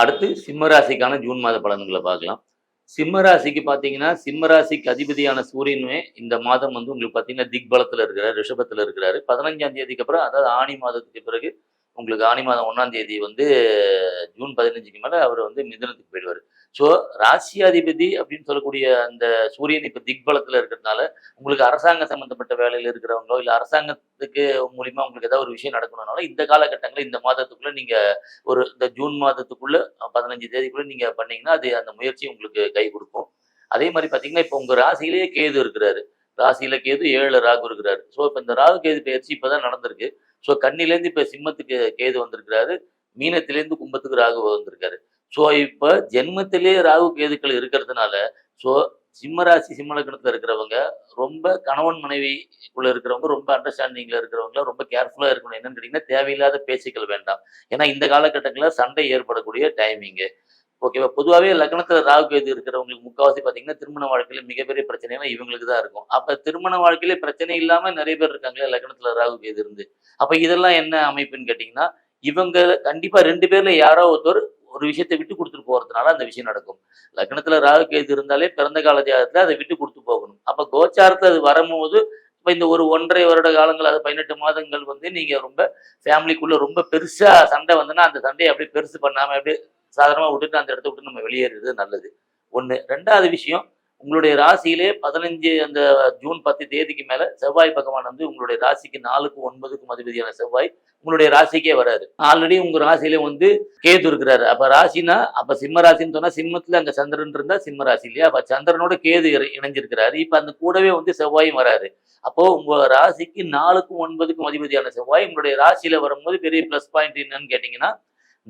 அடுத்து சிம்மராசிக்கான ஜூன் மாத பலன்களை பார்க்கலாம். சிம்மராசிக்கு பார்த்தீங்கன்னா சிம்மராசிக்கு அதிபதியான சூரியனுமே இந்த மாதம் வந்து உங்களுக்கு பார்த்தீங்கன்னா திக்பலத்தில் இருக்கிறார் ரிஷபத்தில் இருக்கிறாரு. பதினஞ்சாம் தேதிக்கு அப்புறம் அதாவது ஆணி மாதத்துக்கு பிறகு உங்களுக்கு ஆணி மாதம் ஒன்றாம் தேதி வந்து ஜூன் பதினஞ்சுக்கு மேலே அவர் வந்து மிதனத்துக்கு போயிடுவார். ஸோ ராசியாதிபதி அப்படின்னு சொல்லக்கூடிய அந்த சூரியன் இப்போ திக்பலத்தில் இருக்கிறதுனால உங்களுக்கு அரசாங்க சம்மந்தப்பட்ட வேலையில் இருக்கிறவங்களோ இல்லை அரசாங்கத்துக்கு மூலிமா உங்களுக்கு ஏதாவது ஒரு விஷயம் நடக்கணும்னாலும் இந்த காலகட்டங்களில் இந்த மாதத்துக்குள்ளே நீங்கள் ஒரு இந்த ஜூன் மாதத்துக்குள்ளே பதினஞ்சு தேதிக்குள்ளே நீங்கள் பண்ணீங்கன்னா அது அந்த முயற்சி உங்களுக்கு கை கொடுக்கும். அதே மாதிரி பார்த்தீங்கன்னா இப்போ உங்கள் ராசியிலேயே கேது இருக்கிறாரு. ராசியில கேது ஏழு ராகு இருக்கிறாரு. ஸோ இப்போ இந்த ராகு கேது பயிற்சி இப்பதான் நடந்திருக்கு. ஸோ கண்ணிலேருந்து இப்போ சிம்மத்துக்கு கேது வந்திருக்கிறாரு மீனத்திலேருந்து கும்பத்துக்கு ராகு வந்திருக்காரு. ஸோ இப்போ ஜென்மத்திலே ராகு கேதுக்கள் இருக்கிறதுனால ஸோ சிம்மராசி சிம்மலக்கணத்தில் சிம்ம இருக்கிறவங்க ரொம்ப கணவன் மனைவிக்குள்ள இருக்கிறவங்க ரொம்ப அண்டர்ஸ்டாண்டிங்ல இருக்கிறவங்க ரொம்ப கேர்ஃபுல்லாக இருக்கணும். என்னன்னு கேட்டிங்கன்னா தேவையில்லாத பேச்சுக்கள் வேண்டாம். ஏன்னா இந்த காலகட்டங்களில் சண்டை ஏற்படக்கூடிய டைமிங்கு ஓகேவா பொதுவாகவே லக்னத்தில் ராகு கேது இருக்கிறவங்களுக்கு முக்கால்வாசி பார்த்தீங்கன்னா திருமண வாழ்க்கையில் மிகப்பெரிய பிரச்சனைனா இவங்களுக்கு தான் இருக்கும். அப்போ திருமண வாழ்க்கையில பிரச்சனை இல்லாமல் நிறைய பேர் இருக்காங்களே லக்னத்தில் ராகு கேது இருந்து. அப்போ இதெல்லாம் என்ன அமைப்புன்னு கேட்டிங்கன்னா இவங்க கண்டிப்பாக ரெண்டு பேரில் யாரோ ஒருத்தர் ஒரு விஷயத்தை விட்டு கொடுத்துட்டு போகிறதுனால அந்த விஷயம் நடக்கும். லக்னத்தில் ராகு கேது இருந்தாலே பிறந்த கால ஜாதகத்தில் அதை விட்டு கொடுத்து போகணும். அப்போ கோச்சாரத்தில் அது வரும்போது இப்போ இந்த ஒரு ஒன்றரை வருட காலங்கள் அது பதினெட்டு மாதங்கள் வந்து நீங்கள் ரொம்ப ஃபேமிலிக்குள்ளே ரொம்ப பெருசாக சண்டை வந்துன்னா அந்த சண்டையை அப்படியே பெருசு பண்ணாமல் அப்படியே சாதாரணமாக விட்டுட்டு அந்த இடத்த விட்டு நம்ம வெளியேறது நல்லது. ஒன்று ரெண்டாவது விஷயம் உங்களுடைய ராசியிலே பதினஞ்சு அந்த ஜூன் பத்து தேதிக்கு மேலே செவ்வாய் பகவான் வந்து உங்களுடைய ராசிக்கு நாலுக்கு ஒன்பதுக்கும் அதிபதியான செவ்வாய் உங்களுடைய ராசிக்கே வராது ஆல்ரெடி உங்கள் ராசியிலே வந்து கேது இருக்கிறாரு. அப்போ ராசினா அப்போ சிம்ம ராசின்னு சொன்னால் சிம்மத்தில் அங்கே சந்திரன் இருந்தால் சிம்ம ராசி இல்லையா? அப்போ சந்திரனோட கேது இணைஞ்சிருக்கிறாரு. இப்போ அந்த கூடவே வந்து செவ்வாயும் வராரு. அப்போது உங்கள் ராசிக்கு நாலுக்கும் ஒன்பதுக்கும் அதிபதியான செவ்வாய் உங்களுடைய ராசியில வரும்போது பெரிய ப்ளஸ் பாயிண்ட் என்னன்னு கேட்டிங்கன்னா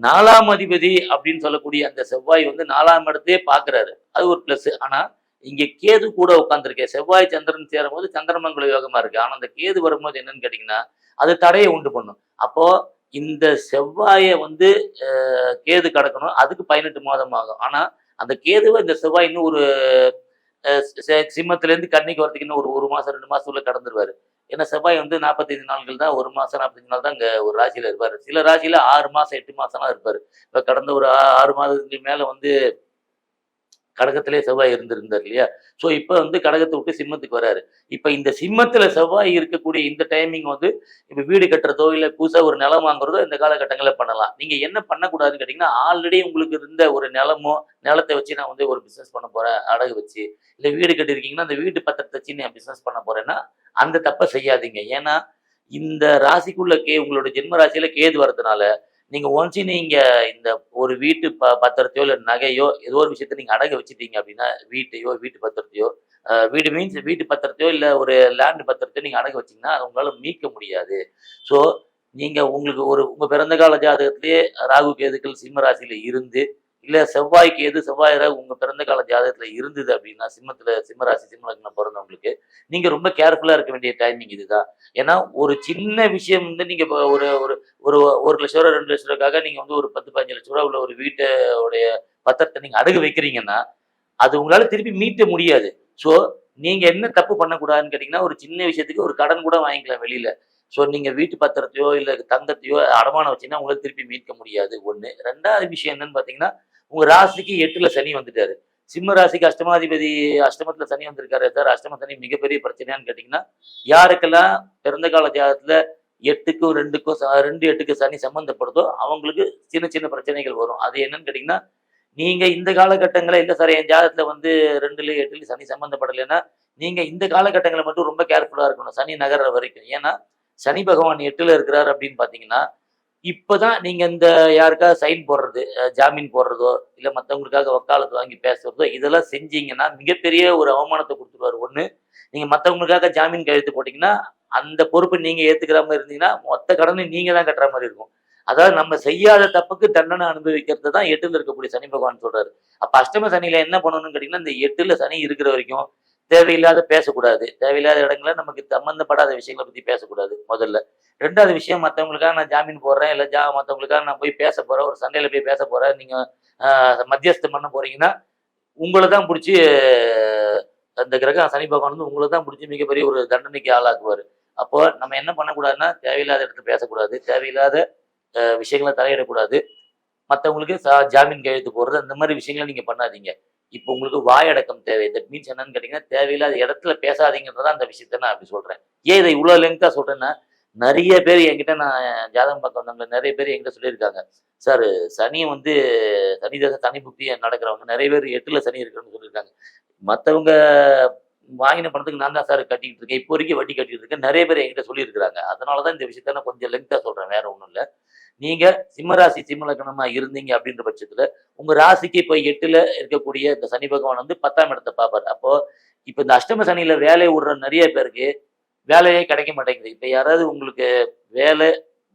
நாலாம் அதிபதி அப்படின்னு சொல்லக்கூடிய அந்த செவ்வாய் வந்து நாலாம் இடத்தையே பாக்குறாரு அது ஒரு பிளஸ் ஆனா இங்க கேது கூட உட்காந்துருக்கேன் செவ்வாய் சந்திரன் சேரும் போது சந்திரமங்கல யோகமா இருக்கு. ஆனா அந்த கேது வரும்போது என்னன்னு கேட்டீங்கன்னா அது தடையை உண்டு பண்ணும். அப்போ இந்த செவ்வாயை வந்து கேது கடக்கணும். அதுக்கு பதினெட்டு மாதம் ஆகும். ஆனா அந்த கேதுவை இந்த செவ்வாய் இன்னும் ஒரு அஹ், சி- சிம்மத்துல இருந்து கன்னிக்கு வரதுக்கு இன்னும் ஒரு ஒரு மாசம் ரெண்டு மாதத்துக்குள்ளே கடந்துருவாரு. ஏன்னா செவ்வாய் வந்து நாற்பத்தைந்து நாட்கள் தான் ஒரு மாதம் நாற்பத்தஞ்சு நாள் தான் இங்கே ஒரு ராசியில் இருப்பார். சில ராசியில் ஆறு மாதம் எட்டு மாதம்லாம் இருப்பார். இப்போ கடந்த ஒரு ஆ- ஆறு மாதத்துக்கு மேலே வந்து கடகத்திலே செவ்வாய் இருந்திருந்தார் இல்லையா? ஸோ இப்போ வந்து கடகத்தை விட்டு சிம்மத்துக்கு வராரு. இப்போ இந்த சிம்மத்தில் செவ்வாய் இருக்கக்கூடிய இந்த டைமிங் வந்து இப்போ வீடு கட்டுறதோ இல்லை புதுசாக ஒரு நிலம் வாங்குறதோ இந்த காலகட்டங்களில் பண்ணலாம். நீங்கள் என்ன பண்ணக்கூடாதுன்னு கேட்டிங்கன்னா ஆல்ரெடி உங்களுக்கு இருந்த ஒரு நிலமோ நிலத்தை வச்சு நான் வந்து ஒரு பிஸ்னஸ் பண்ண போகிறேன் அடகு வச்சு. இல்லை வீடு கட்டியிருக்கீங்கன்னா அந்த வீட்டு பத்திரத்தை வச்சு நான் பிஸ்னஸ் பண்ண போகிறேன்னா அந்த தப்பை செய்யாதீங்க. ஏன்னா இந்த ராசிக்குள்ள கே உங்களோட ஜென்ம ராசியில கேது வரதுனால நீங்க ஒன்ஸ் நீங்க இந்த ஒரு வீட்டு ப பத்திரத்தையோ இல்லை நகையோ ஏதோ ஒரு விஷயத்த நீங்க அடகு வச்சுட்டீங்க அப்படின்னா வீட்டையோ வீட்டு பத்திரத்தையோ வீடு மீன்ஸ் வீட்டு பத்திரத்தையோ இல்லை ஒரு லேண்டு பத்திரத்தையோ நீங்க அடகு வச்சிங்கன்னா அது உங்களால் மீட்க முடியாது. ஸோ நீங்க உங்களுக்கு ஒரு உங்க பிறந்த கால ஜாதகத்திலேயே ராகு கேதுக்கள் சிம்ம ராசியில இருந்து இல்லை செவ்வாய்க்கு எது செவ்வாய் உங்கள் பிறந்த கால ஜாதகத்தில் இருந்தது அப்படின்னா சிம்மத்தில் சிம்மராசி ராசி பிறந்தவங்களுக்கு நீங்கள் ரொம்ப கேர்ஃபுல்லாக இருக்க வேண்டிய டைமிங் இதுதான். ஏன்னா ஒரு சின்ன விஷயம் வந்து நீங்கள் ஒரு ஒரு ஒரு ஒரு லட்ச ரூபா ரெண்டு லட்ச ரூபாக்காக நீங்கள் வந்து ஒரு பத்து பதினஞ்சு லட்ச ரூபா உள்ள ஒரு வீட்டோடைய பத்திரத்தை நீங்கள் அடகு வைக்கிறீங்கன்னா அது உங்களால் திருப்பி மீட்ட முடியாது. ஸோ நீங்கள் என்ன தப்பு பண்ணக்கூடாதுன்னு கேட்டிங்கன்னா ஒரு சின்ன விஷயத்துக்கு ஒரு கடன் கூட வாங்கிக்கலாம் வெளியில். ஸோ நீங்கள் வீட்டு பத்திரத்தையோ இல்லை தங்கத்தையோ அடமானம் வச்சீங்கன்னா உங்களால் திருப்பி மீட்க முடியாது. ஒன்று ரெண்டாவது விஷயம் என்னன்னு பார்த்தீங்கன்னா உங்க ராசிக்கு எட்டுல சனி வந்துட்டாரு. சிம்ம ராசிக்கு அஷ்டமாதிபதி அஷ்டமத்துல சனி வந்திருக்காரு. சார் அஷ்டம சனி மிகப்பெரிய பிரச்சனையான்னு கேட்டீங்கன்னா யாருக்கெல்லாம் பிறந்த கால ஜாதகத்துல எட்டுக்கும் ரெண்டுக்கும் ச- ரெண்டு எட்டுக்கு சனி சம்பந்தப்படுதோ அவங்களுக்கு சின்ன சின்ன பிரச்சனைகள் வரும். அது என்னன்னு கேட்டீங்கன்னா நீங்க இந்த காலகட்டங்களில் இல்லை சார் என் ஜாதகத்துல வந்து ரெண்டுல எட்டுல சனி சம்பந்தப்படலைன்னா நீங்க இந்த காலகட்டங்களை மட்டும் ரொம்ப கேர்ஃபுல்லா இருக்கணும் சனி நகர்ற வரைக்கும். ஏன்னா சனி பகவான் எட்டுல இருக்கிறார் அப்படின்னு பாத்தீங்கன்னா இப்போதான் நீங்க இந்த யாருக்காவது சைன் போடுறது ஜாமீன் போடுறதோ இல்லை மற்றவங்களுக்காக வக்காலத்து வாங்கி பேசுறதோ இதெல்லாம் செஞ்சீங்கன்னா மிகப்பெரிய ஒரு அவமானத்தை கொடுத்துருவாரு. ஒன்று நீங்க மற்றவங்களுக்காக ஜாமீன் கையெழுத்து போட்டீங்கன்னா அந்த பொறுப்பை நீங்க ஏத்துக்கிற மாதிரி இருந்தீங்கன்னா மொத்த கடனை நீங்க தான் கட்டுற மாதிரி இருக்கும். அதாவது நம்ம செய்யாத தப்புக்கு தண்டனை அனுபவிக்கிறது தான் எட்டுல இருக்கக்கூடிய சனி பகவான் சொல்றாரு. அப்ப அஷ்டம சனியில என்ன பண்ணணும்னு கேட்டீங்கன்னா இந்த எட்டுல சனி இருக்கிற வரைக்கும் தேவையில்லாத பேசக்கூடாது. தேவையில்லாத இடங்களில் நமக்கு சம்மந்தப்படாத விஷயங்களை பற்றி பேசக்கூடாது முதல்ல. ரெண்டாவது விஷயம் மற்றவங்களுக்காக நான் ஜாமீன் போடுறேன் இல்லை ஜா மற்றவங்களுக்காக நான் போய் பேச போகிறேன் ஒரு சண்டையில் போய் பேச போகிறேன் நீங்கள் மத்தியஸ்தம் பண்ண போகிறீங்கன்னா உங்களை தான் பிடிச்சி அந்த கிரகம் சனி பகவான் வந்து உங்களை தான் பிடிச்சி மிகப்பெரிய ஒரு தண்டனைக்கு ஆளாக்குவார். அப்போ நம்ம என்ன பண்ணக்கூடாதுன்னா தேவையில்லாத இடத்துல பேசக்கூடாது தேவையில்லாத விஷயங்களை தலையிடக்கூடாது. மற்றவங்களுக்கு சா- ஜாமீன் கையெழுத்து போடுறது அந்த மாதிரி விஷயங்களை நீங்கள் பண்ணாதீங்க. இப்போ உங்களுக்கு வாயடக்கம் தேவை. தட் மீன்ஸ் என்னன்னு கேட்டீங்கன்னா தேவையில்லாத இடத்துல பேசாதீங்கன்றதான் அந்த விஷயத்த நான் அப்படி சொல்றேன். ஏன் இதை இவ்வளோ லெங்தா சொல்றேன்னா நிறைய பேர் என்கிட்ட நான் ஜாதகம் பார்க்க வந்தவங்க நிறைய பேர் என்கிட்ட சொல்லியிருக்காங்க. சார் சனி வந்து சனி தசை சனி புத்தி நடக்கிறவங்க நிறைய பேர் எட்டுல சனி இருக்கிறவங்க சொல்லியிருக்காங்க. மற்றவங்க வாங்கின பணத்துக்கு நான் தான் சார் கட்டிக்கிட்டு இருக்கேன். இப்போ வரைக்கும் வட்டி கட்டிட்டு இருக்கேன். நிறைய பேர் என்கிட்ட சொல்லியிருக்கிறாங்க. அதனால தான் இந்த விஷயத்த நான் கொஞ்சம் லெங்க்தாக சொல்கிறேன் வேற ஒன்றும் இல்லை. நீங்க சிம்மராசி சிம்மலக்கணமா இருந்தீங்க அப்படின்ற பட்சத்துல உங்க ராசிக்கு இப்போ எட்டுல இருக்கக்கூடிய இந்த சனி பகவான் வந்து பத்தாம் இடத்தை பார்ப்பார். அப்போ இப்போ இந்த அஷ்டம சனியில வேலையை விடுற நிறைய பேருக்கு வேலையே கிடைக்க மாட்டேங்குது. இப்போ யாராவது உங்களுக்கு வேலை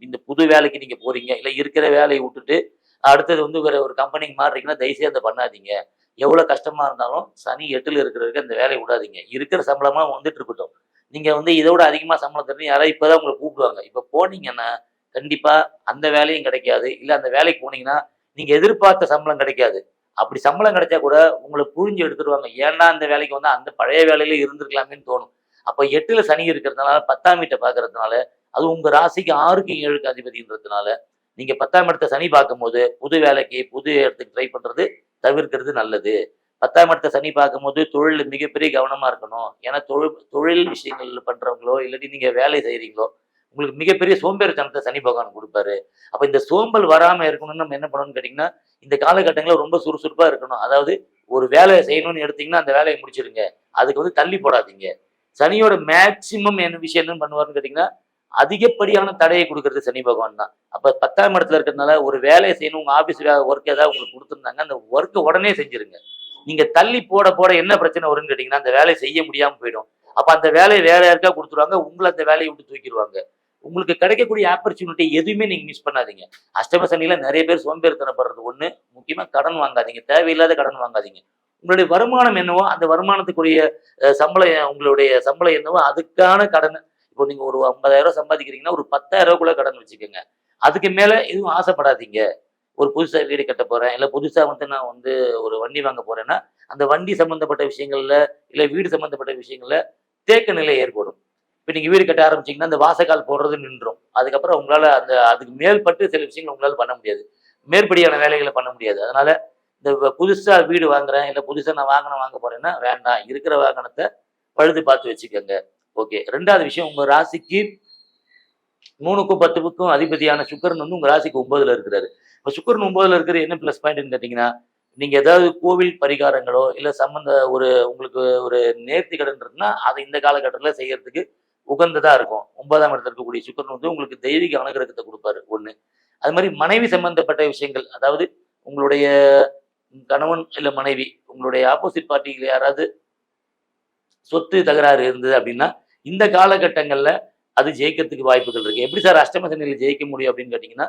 இந்த புது வேலைக்கு நீங்க போறீங்க இல்லை இருக்கிற வேலையை விட்டுட்டு அடுத்தது வந்து வேற ஒரு கம்பெனிக்கு மாறுறீங்கன்னா தயவுசெய்து அதை பண்ணாதீங்க. எவ்வளவு கஷ்டமா இருந்தாலும் சனி எட்டுல இருக்கிறவருக்கு அந்த வேலையை விடாதீங்க. இருக்கிற சம்பளமா வந்துட்டு இருக்கட்டும். நீங்க வந்து இதோட அதிகமா சம்பளம் தரணும். யாராவது இப்பதான் உங்களை கூப்பிடுவாங்க. இப்ப போனீங்கன்னா கண்டிப்பா அந்த வேலையும் கிடைக்காது. இல்ல அந்த வேலைக்கு போனீங்கன்னா நீங்க எதிர்பார்த்த சம்பளம் கிடைக்காது. அப்படி சம்பளம் கிடைச்சா கூட உங்களை புரிஞ்சு எடுத்துருவாங்க. ஏன்னா அந்த வேலைக்கு வந்து அந்த பழைய வேலையில இருந்திருக்கலாமேன்னு தோணும். அப்ப எட்டுல சனி இருக்கிறதுனால பத்தாம் வீட்டை பாக்குறதுனால அது உங்க ராசிக்கு ஆறுக்கு ஏழுக்கு அதிபதின்றதுனால நீங்க பத்தாம் இடத்த சனி பார்க்கும்போது புது வேலைக்கு புது இடத்துக்கு ட்ரை பண்றது தவிர்க்கிறது நல்லது. பத்தாம் இடத்த சனி பார்க்கும்போது தொழில் மிகப்பெரிய கவனமா இருக்கணும். ஏன்னா தொழில் தொழில் விஷயங்கள் பண்றவங்களோ இல்லாட்டி நீங்க வேலை செய்யறீங்களோ உங்களுக்கு மிகப்பெரிய சோம்பேறித்தனத்தை சனி பகவான் கொடுப்பாரு. அப்போ இந்த சோம்பல் வராமல் இருக்கணும்னு நம்ம என்ன பண்ணணும்னு கேட்டிங்கன்னா இந்த காலகட்டங்களில் ரொம்ப சுறுசுறுப்பாக இருக்கணும். அதாவது ஒரு வேலையை செய்யணும்னு எடுத்தீங்கன்னா அந்த வேலையை முடிச்சிருங்க. அதுக்கு வந்து தள்ளி போடாதீங்க. சனியோட மேக்சிமம் என்ன விஷயம் என்ன பண்ணுவாருன்னு கேட்டிங்கன்னா அதிகப்படியான தடையை கொடுக்கறது சனி பகவான் தான். அப்போ பத்தாம் இடத்துல இருக்கிறதுனால ஒரு வேலையை செய்யணும் உங்கள் ஆஃபீஸில் ஒர்க் ஏதாவது உங்களுக்கு கொடுத்துருந்தாங்க அந்த ஒர்க்கை உடனே செஞ்சுருங்க. நீங்கள் தள்ளி போட போட என்ன பிரச்சனை வரும்னு கேட்டிங்கன்னா அந்த வேலையை செய்ய முடியாமல் போயிடும். அப்போ அந்த வேலையை வேற யாருக்கா கொடுத்துருவாங்க உங்களை அந்த வேலையை விட்டு தூக்கிடுவாங்க. உங்களுக்கு கிடைக்கக்கூடிய ஆப்பர்ச்சுனிட்டி எதுவுமே நீங்க மிஸ் பண்ணாதீங்க. அஷ்டம சனியில நிறைய பேர் சோம்பேறித்தனப்படுறது ஒண்ணு. முக்கியமா கடன் வாங்காதீங்க. தேவையில்லாத கடன் வாங்காதீங்க. உங்களுடைய வருமானம் என்னவோ அந்த வருமானத்துக்குரிய சம்பளம் உங்களுடைய சம்பளம் என்னவோ அதுக்கான கடன். இப்போ நீங்க ஒரு ஐம்பதாயிரம் ரூபாய் சம்பாதிக்கிறீங்கன்னா ஒரு பத்தாயிரம் ரூபாய்க்குள்ள கடன் வச்சுக்கோங்க. அதுக்கு மேல எதுவும் ஆசைப்படாதீங்க. ஒரு புதுசாக வீடு கட்ட போறேன் இல்லை புதுசாக வந்து நான் வந்து ஒரு வண்டி வாங்க போறேன்னா அந்த வண்டி சம்பந்தப்பட்ட விஷயங்கள்ல இல்லை வீடு சம்பந்தப்பட்ட விஷயங்கள்ல தேக்க நிலை ஏற்படும். இப்போ நீங்கள் வீடு கட்ட ஆரம்பிச்சீங்கன்னா அந்த வாசக்கால் போடுறது நின்றோம். அதுக்கப்புறம் உங்களால் அந்த அதுக்கு மேல்பட்டு சில விஷயங்கள் உங்களால் பண்ண முடியாது. மேற்படியான வேலைகளை பண்ண முடியாது. அதனால் இந்த புதுசாக வீடு வாங்குறேன் இல்லை புதுசாக நான் வாகனம் வாங்க போகிறேன்னா வேண்டாம். இருக்கிற வாகனத்தை பழுது பார்த்து வச்சுக்கோங்க. ஓகே. ரெண்டாவது விஷயம் உங்கள் ராசிக்கு மூணுக்கும் பத்துக்கும் அதிபதியான சுக்கரன் வந்து உங்கள் ராசிக்கு ஒன்பதுல இருக்கிறாரு. இப்போ சுக்கரன் ஒன்பதுல இருக்கிற என்ன ப்ளஸ் பாயிண்ட்னு கேட்டிங்கன்னா நீங்கள் ஏதாவது கோவில் பரிகாரங்களோ இல்லை சம்மந்த ஒரு உங்களுக்கு ஒரு நேர்த்தி கடன் இருக்குன்னா அதை இந்த காலகட்டத்தில் செய்யறதுக்கு உகந்ததா இருக்கும். ஒன்பதாம் இடத்துல இருக்கக்கூடிய சுக்கரன் வந்து உங்களுக்கு தெய்வீக அனுகிரகத்தை கொடுப்பாரு ஒண்ணு. அது மாதிரி மனைவி சம்பந்தப்பட்ட விஷயங்கள் அதாவது உங்களுடைய கணவன் இல்லை மனைவி உங்களுடைய ஆப்போசிட் பார்ட்டிகள் யாராவது சொத்து தகராறு இருந்தது அப்படின்னா இந்த காலகட்டங்கள்ல அது ஜெயிக்கிறதுக்கு வாய்ப்புகள் இருக்கு. எப்படி சார் அஷ்டம சனியில் ஜெயிக்க முடியும் அப்படின்னு கேட்டீங்கன்னா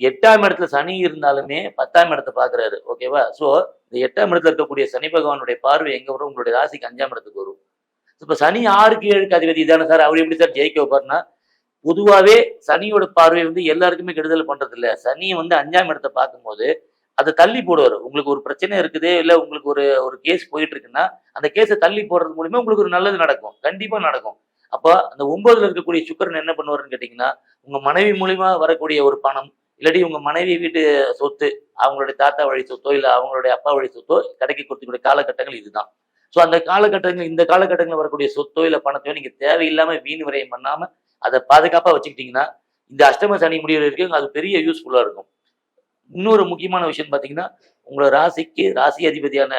எட்டாம் இடத்துல சனி இருந்தாலுமே பத்தாம் இடத்தை பாக்குறாரு ஓகேவா சோ இந்த எட்டாம் இடத்துல இருக்கக்கூடிய சனி பகவானுடைய பார்வை எங்க வரும்? உங்களுடைய ராசிக்கு அஞ்சாம் இடத்துக்கு வரும். இப்ப சனி ஆறுக்கு ஏழுக்கு அதிபதி தானே சார்? அவர் எப்படி சார் ஜெயிக்க வைப்பார்னா பொதுவாவே சனியோட பார்வை வந்து எல்லாருக்குமே கெடுதல் பண்றது இல்ல சனி வந்து அஞ்சாம் இடத்தை பார்க்கும்போது அதை தள்ளி போடுவார். உங்களுக்கு ஒரு பிரச்சனை இருக்குது இல்ல உங்களுக்கு ஒரு ஒரு கேஸ் போயிட்டு இருக்குன்னா அந்த கேஸை தள்ளி போடுறது மூலியமா உங்களுக்கு ஒரு நல்லது நடக்கும். கண்டிப்பா நடக்கும். அப்போ அந்த ஒன்பதுல இருக்கக்கூடிய சுக்கரன் என்ன பண்ணுவாருன்னு கேட்டீங்கன்னா உங்க மனைவி மூலியமா வரக்கூடிய ஒரு பணம் இல்லாட்டி உங்க மனைவி வீட்டு சொத்து அவங்களுடைய தாத்தா வழி சொத்தோ இல்ல அவங்களுடைய அப்பா வழி சொத்தோ கடைக்கு கொடுத்துக்கூடிய காலகட்டங்கள் இதுதான். ஸோ அந்த காலகட்டங்கள் இந்த காலகட்டங்களில் வரக்கூடிய சொத்தோ இல்லை பணத்தையோ நீங்கள் தேவையில்லாமல் வீண் விரயம் பண்ணாமல் அதை பாதுகாப்பாக வச்சுக்கிட்டீங்கன்னா இந்த அஷ்டம சனி முடிவு வரைக்கும் அது பெரிய யூஸ்ஃபுல்லாக இருக்கும். இன்னொரு முக்கியமான விஷயம் பார்த்தீங்கன்னா உங்களோட ராசிக்கு ராசி அதிபதியான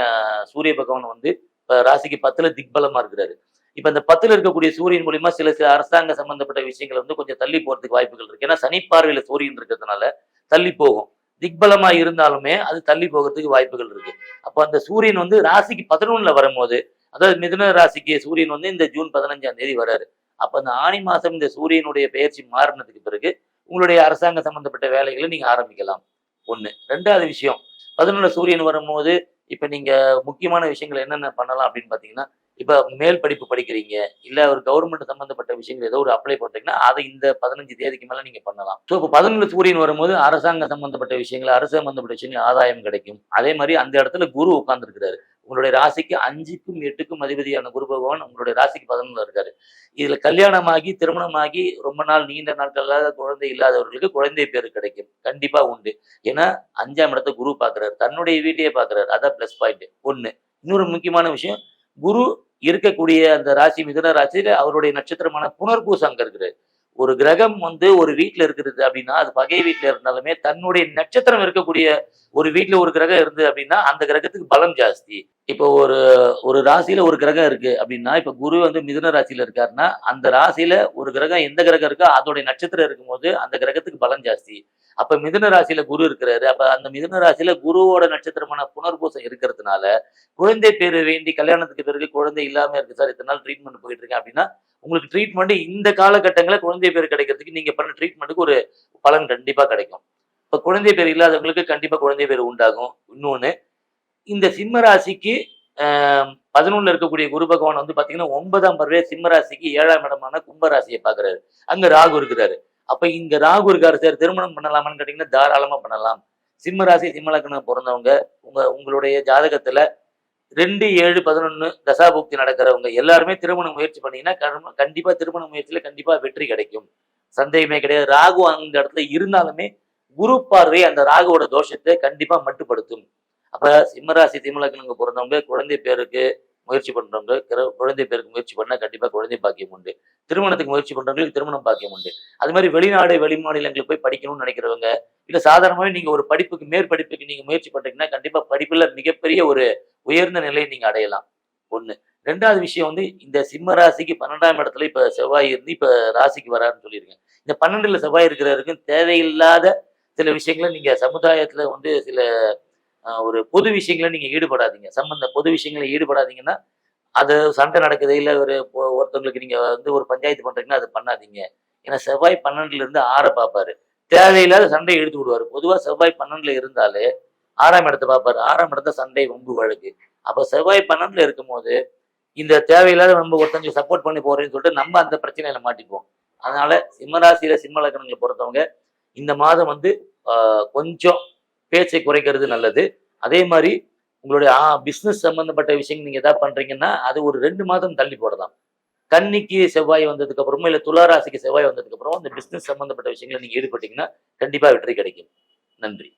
சூரிய பகவான் வந்து இப்போ ராசிக்கு பத்தில் திக்பலமாக இருக்கிறாரு. இப்போ அந்த பத்தில் இருக்கக்கூடிய சூரியன் மூலியமா சில சில அரசாங்க சம்பந்தப்பட்ட விஷயங்கள் வந்து கொஞ்சம் தள்ளி போகிறதுக்கு வாய்ப்புகள் இருக்கு. ஏன்னா சனி சூரியன் இருக்கிறதுனால தள்ளி போகும். திக்பலமா இருந்தாலுமே அது தள்ளி போகிறதுக்கு வாய்ப்புகள் இருக்கு. அப்போ அந்த சூரியன் வந்து ராசிக்கு பதினொன்னுல வரும்போது அதாவது மிதுன ராசிக்கு சூரியன் வந்து இந்த ஜூன் பதினஞ்சாம் தேதி வராரு. அப்போ அந்த ஆணி மாசம் இந்த சூரியனுடைய பெயர்ச்சி மாறினதுக்கு பிறகு உங்களுடைய அரசாங்க சம்பந்தப்பட்ட வேலைகளை நீங்க ஆரம்பிக்கலாம். ஒன்று ரெண்டாவது விஷயம் பதினொன்று சூரியன் வரும்போது இப்போ நீங்க முக்கியமான விஷயங்கள் என்னென்ன பண்ணலாம் அப்படின்னு பார்த்தீங்கன்னா இப்போ மேல் படிப்பு படிக்கிறீங்க இல்லை ஒரு கவர்மெண்ட் சம்பந்தப்பட்ட விஷயங்கள் ஏதோ ஒரு அப்ளை பண்ணுறீங்கன்னா அதை இந்த பதினஞ்சு தேதிக்கு மேலே நீங்கள் பண்ணலாம். ஸோ இப்போ பதினொன்று சூரியன் வரும்போது அரசாங்க சம்பந்தப்பட்ட விஷயங்கள் அரசு சம்பந்தப்பட்ட விஷயங்கள் ஆதாயம் கிடைக்கும். அதே மாதிரி அந்த இடத்துல குரு உட்கார்ந்துருக்கிறாரு. உங்களுடைய ராசிக்கு அஞ்சுக்கும் எட்டுக்கும் அதிபதியான குரு பகவான் உங்களுடைய ராசிக்கு பதினொன்று இருக்காரு. இதுல கல்யாணமாகி திருமணமாகி ரொம்ப நாள் நீண்ட நாட்களாக குழந்தை இல்லாதவர்களுக்கு குழந்தை பேர் கிடைக்கும். கண்டிப்பா உண்டு. ஏன்னா அஞ்சாம் இடத்த குரு பாக்குறாரு தன்னுடைய வீட்டையே பாக்குறாரு அதான் பிளஸ் பாயிண்ட் ஒண்ணு. இன்னொரு முக்கியமான விஷயம் குரு இருக்கக்கூடிய அந்த ராசி மிதுன ராசியில அவருடைய நட்சத்திரமான புனர்பூசம் அங்க இருக்குது ஒரு கிரகம் வந்து ஒரு வீட்டில் இருக்கிறது அப்படின்னா அது பகை வீட்டில் இருந்தாலுமே தன்னுடைய நட்சத்திரம் இருக்கக்கூடிய ஒரு வீட்ல ஒரு கிரகம் இருந்து அப்படின்னா அந்த கிரகத்துக்கு பலம் ஜாஸ்தி. இப்போ ஒரு ஒரு ராசியில ஒரு கிரகம் இருக்கு அப்படின்னா இப்ப குரு வந்து மிதுன ராசியில இருக்காருன்னா அந்த ராசியில ஒரு கிரகம் எந்த கிரகம் இருக்கோ அதோடைய நட்சத்திரம் இருக்கும்போது அந்த கிரகத்துக்கு பலம் ஜாஸ்தி. அப்ப மிதுன ராசியில குரு இருக்கிறாரு. அப்ப அந்த மிதுன ராசியில குருவோட நட்சத்திரமான புனர்பூசம் இருக்கிறதுனால குழந்தை பேர் வேண்டி கல்யாணத்துக்கு பிறகு குழந்தை இல்லாம இருக்கு. சார் இத்தனை நாள் ட்ரீட்மெண்ட் போயிட்டு இருக்கேன் அப்படின்னா உங்களுக்கு ட்ரீட்மெண்ட் இந்த காலகட்டங்களில் குழந்தை பேர் கிடைக்கிறதுக்கு நீங்க பண்ண ட்ரீட்மெண்ட்டுக்கு ஒரு பலன் கண்டிப்பா கிடைக்கும். இப்போ குழந்தை பேர் இல்லாதவங்களுக்கு கண்டிப்பாக குழந்தை பேர் உண்டாகும். இன்னொன்று இந்த சிம்ம ராசிக்கு பதினொன்னுல இருக்கக்கூடிய குரு பகவான் வந்து பார்த்தீங்கன்னா ஒன்பதாம் பருவே சிம்ம ராசிக்கு ஏழாம் இடமான கும்பராசியை பார்க்குறாரு அங்கே ராகு இருக்கிறாரு. அப்போ இங்கே ராகு இருக்காரு சார் திருமணம் பண்ணலாமான்னு கேட்டிங்கன்னா தாராளமாக பண்ணலாம். சிம்ம ராசி சிம்ம லக்னம் பிறந்தவங்க உங்கள் உங்களுடைய ஜாதகத்தில் ரெண்டு ஏழு பதினொன்னு தசாபுக்தி நடக்கிறவங்க எல்லாருமே திருமண முயற்சி பண்ணீங்கன்னா கண்டிப்பாக திருமண முயற்சியில் கண்டிப்பாக வெற்றி கிடைக்கும். சந்தேகமே கிடையாது. ராகு அந்த இடத்துல இருந்தாலுமே குரு பார்வை அந்த ராகுவோட தோஷத்தை கண்டிப்பா மட்டுப்படுத்தும். அப்ப சிம்மராசி சிம்மலக்கணங்க பிறந்தவங்க குழந்தை பேருக்கு முயற்சி பண்றவங்க கிர- குழந்தை பேருக்கு முயற்சி பண்ணா கண்டிப்பா குழந்தை பாக்கியம் உண்டு. திருமணத்துக்கு முயற்சி பண்றவங்களுக்கு திருமணம் பாக்கியம் உண்டு. அது மாதிரி வெளிநாடு வெளி மாநிலங்களுக்கு போய் படிக்கணும்னு நினைக்கிறவங்க இல்ல சாதாரணமாவே நீங்க ஒரு படிப்புக்கு மேற்படிப்புக்கு நீங்க முயற்சி பண்றீங்கன்னா கண்டிப்பா படிப்புல மிகப்பெரிய ஒரு உயர்ந்த நிலையை நீங்க அடையலாம். ஒண்ணு. ரெண்டாவது விஷயம் வந்து இந்த சிம்ம ராசிக்கு பன்னெண்டாம் இடத்துல இப்ப செவ்வாய் இருந்து இப்ப ராசிக்கு வராருன்னு சொல்லியிருக்கேன். இந்த பன்னெண்டுல செவ்வாய் இருக்கிறவருக்கும் தேவையில்லாத சில விஷயங்களை நீங்கள் சமுதாயத்தில் வந்து சில ஒரு பொது விஷயங்களை நீங்கள் ஈடுபடாதீங்க. சம்பந்த பொது விஷயங்களை ஈடுபடாதீங்கன்னா அது சண்டை நடக்குது. இல்லை ஒரு ஒருத்தவங்களுக்கு நீங்கள் வந்து ஒரு பஞ்சாயத்து பண்ணுறீங்கன்னா அது பண்ணாதீங்க. ஏன்னா செவ்வாய் பன்னெண்டுலேருந்து ஆற ஆறை பார்ப்பாரு தேவையில்லாத சண்டை எடுத்து விடுவார். பொதுவாக செவ்வாய் பன்னெண்டுல இருந்தாலே ஆறாம் இடத்தை பார்ப்பாரு ஆறாம் இடத்த சண்டை வம்பு வழக்கு. அப்போ செவ்வாய் பன்னெண்டுல இருக்கும்போது இந்த தேவையில்லாத நம்ம ஒருத்தங்க சப்போர்ட் பண்ணி போறேன்னு சொல்லிட்டு நம்ம அந்த பிரச்சனையில மாட்டிப்போம். அதனால சிம்மராசியில சிம்ம லக்கணங்களை பொறுத்தவங்க இந்த மாதம் வந்து கொஞ்சம் பேச்சை குறைக்கிறது நல்லது. அதே மாதிரி உங்களுடைய பிஸ்னஸ் சம்மந்தப்பட்ட விஷயங்கள் நீங்கள் எதாவது பண்ணுறீங்கன்னா அது ஒரு ரெண்டு மாதம் தள்ளி போடலாம். கன்னிக்கு செவ்வாய் வந்ததுக்கு அப்புறமோ இல்லை துளாராசிக்கு செவ்வாய் வந்ததுக்கு அப்புறம் அந்த பிஸ்னஸ் சம்மந்தப்பட்ட விஷயங்களை நீங்கள் ஈடுபட்டீங்கன்னா கண்டிப்பாக வெற்றி கிடைக்கும். நன்றி.